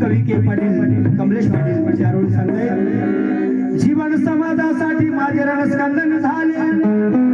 कवी के पाटील कमलेश पाटील म्हणजे अरुण सांगले जीवन समाजासाठी माझे रणस्कंदन झाले.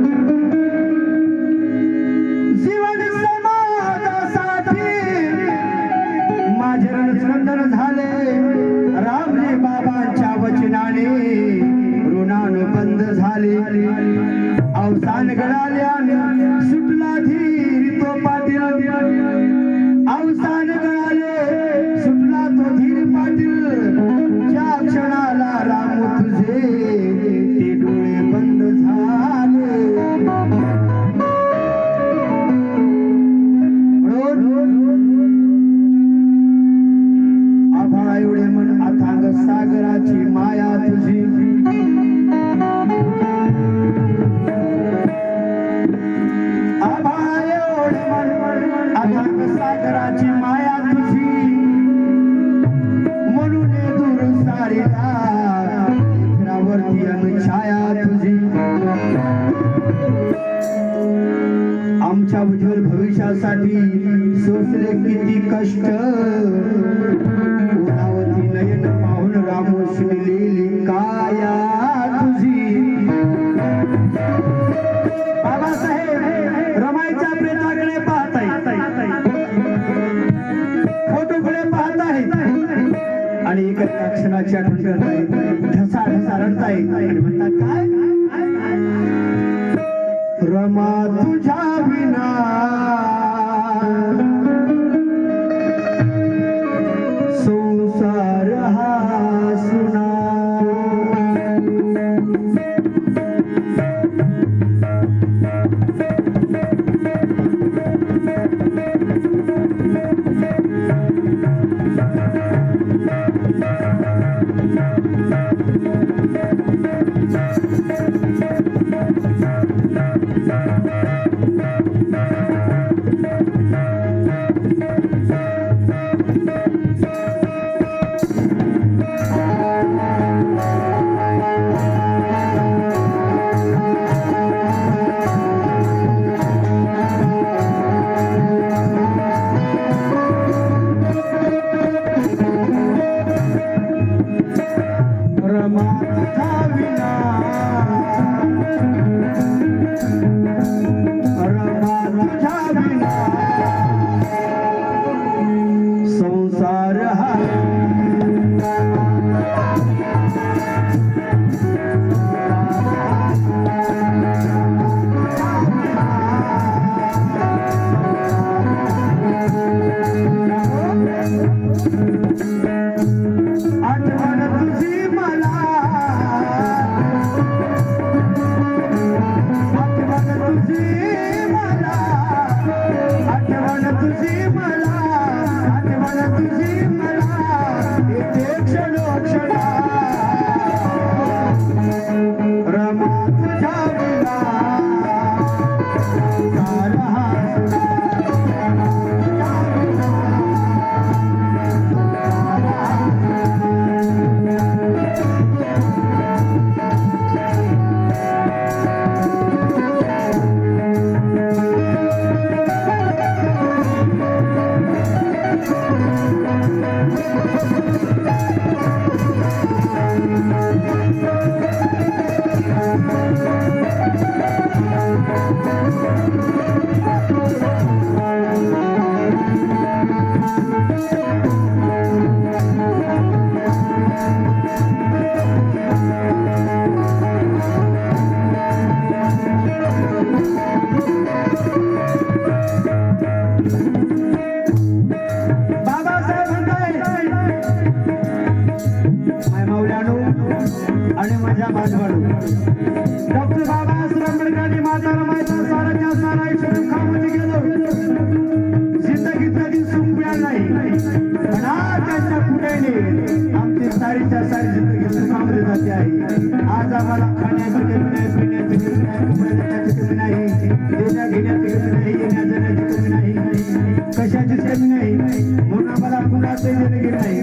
कशाचीच कमी नाही. म्हणून मला कुणाचं देणगी नाही.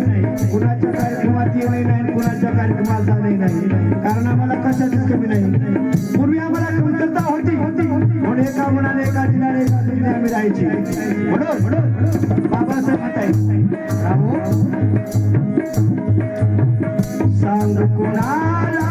कुणाच्या कार्यक्रमात येणे नाही कुणाच्या कार्यक्रमात जाणे नाही. कारण आम्हाला कशाचीच कमी नाही. पूर्वी आम्हाला कमतरता होती. म्हणून एका मनाने एका दिनाने एका आम्ही राहायची. बाबासाहेब सांग कुणाला?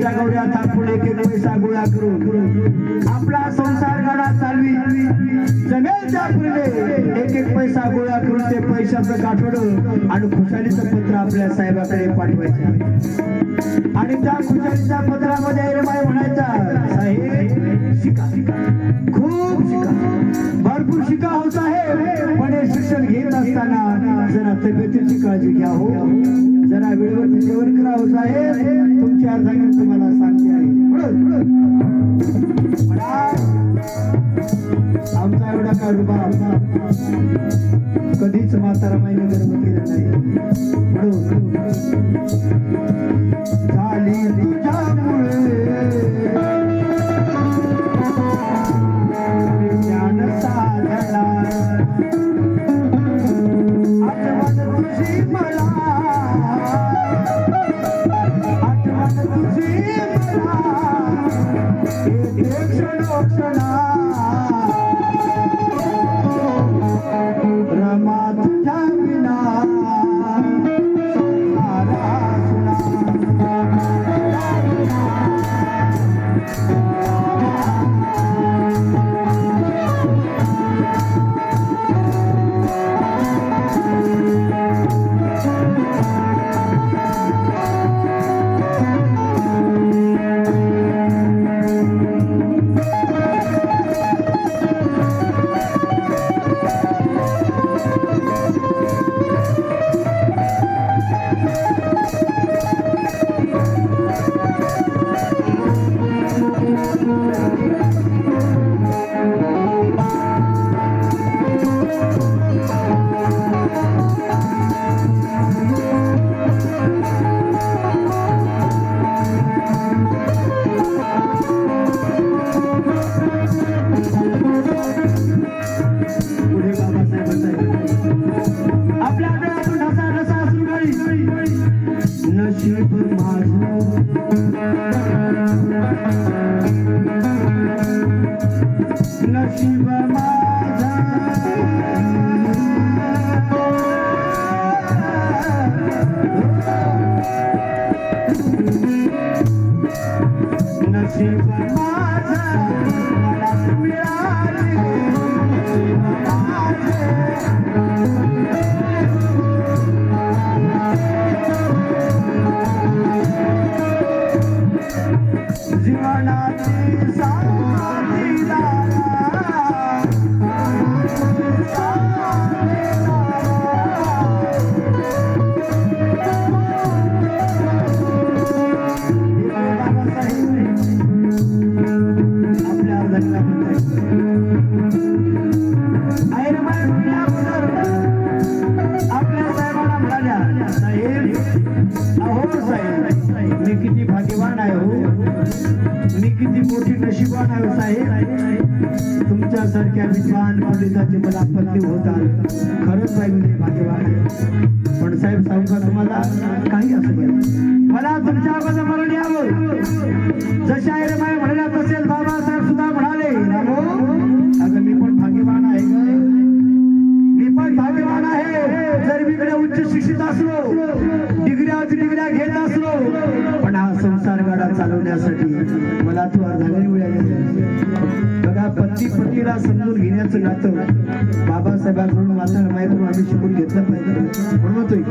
शेणाच्या गौऱ्या थापून एक एक पैसा गोळा करून. आपला संसार गाडा चालवी. जमेल त्या एक एक पैसा गोळा करून ते पैशाचं काठोड आणि खुशालीचं पत्र आपल्या साहेबाकडे पाठवायचे आणि त्या खुशालीच्या पत्रामध्ये ऐरमाई म्हणायचा साहेब शिका खूप शिका. भरपूर शिका होत आहे पण हे शिक्षण घेत असताना जरा तब्येतीची काळजी घ्या हो. जरा वेळेवर जेवण करा हो, आहे साहेब तुमच्या अर्धाने तुम्हाला सांगते आहे आमचा एवढा का रुबाब कधीच म्हातारा माईने गर्व केला नाही झाली तुझ्यामुळे विद्वान मला आपत्ती होत आलं खरंच साहेब मी भाग्यवान आहे. पण साहेब सांगू का तुम्हाला? काही असू पाहिजे मला तुमच्या अगोदर मरण यावं. जशा माय म्हणल्या तसेच बाबासाहेब सुद्धा म्हणाले रामो अगं मी पण भाग्यवान आहे मी पण भाग्यवान आहे. जर मी इकडे उच्च शिक्षित असलो डिग्र्या डिग्र्या घेत असलो संसार गाडा चालवण्यासाठी मला तू अर्धाने मिळाली बघा पती पतीला समजून घेण्याचं नातं बाबासाहेबांकडून माता माहिती आम्ही शिकून घेतलं पाहिजे. म्हणून म्हणतोय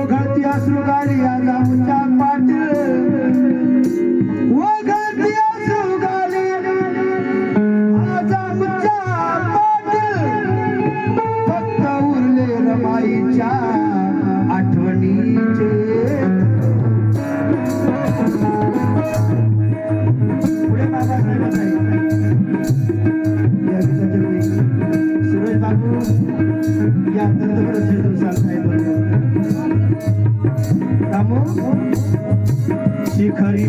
ओघळती असू गाडी आता शिखरी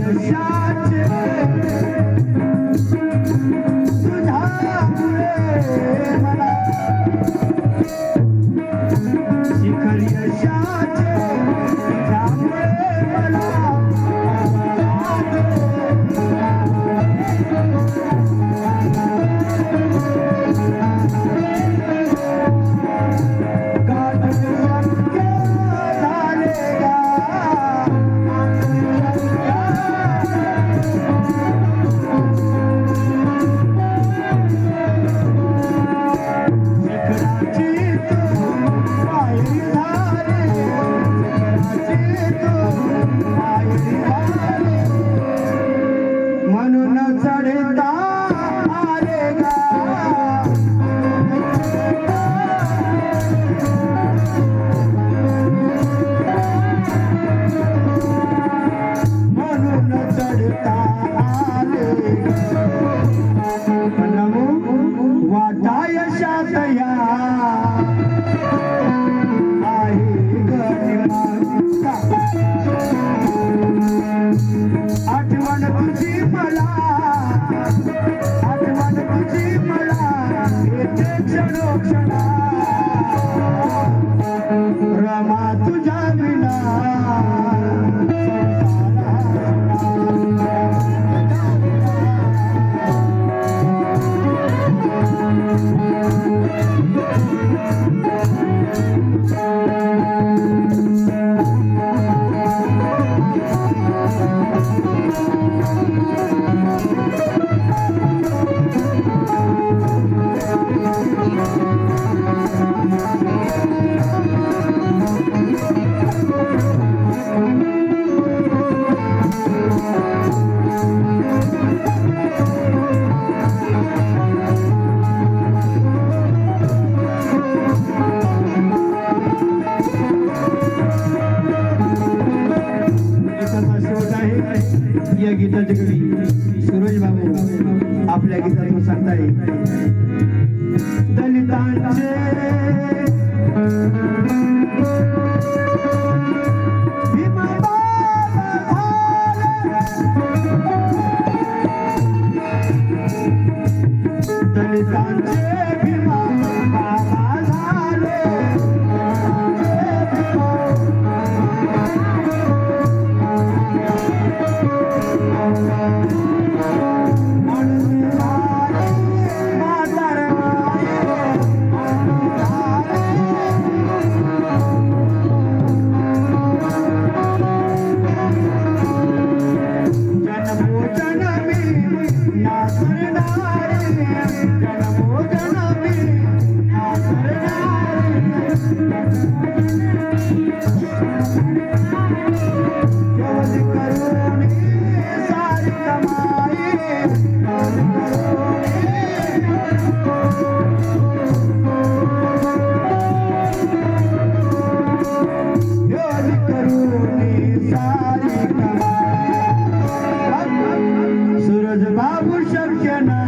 أبو شمشنا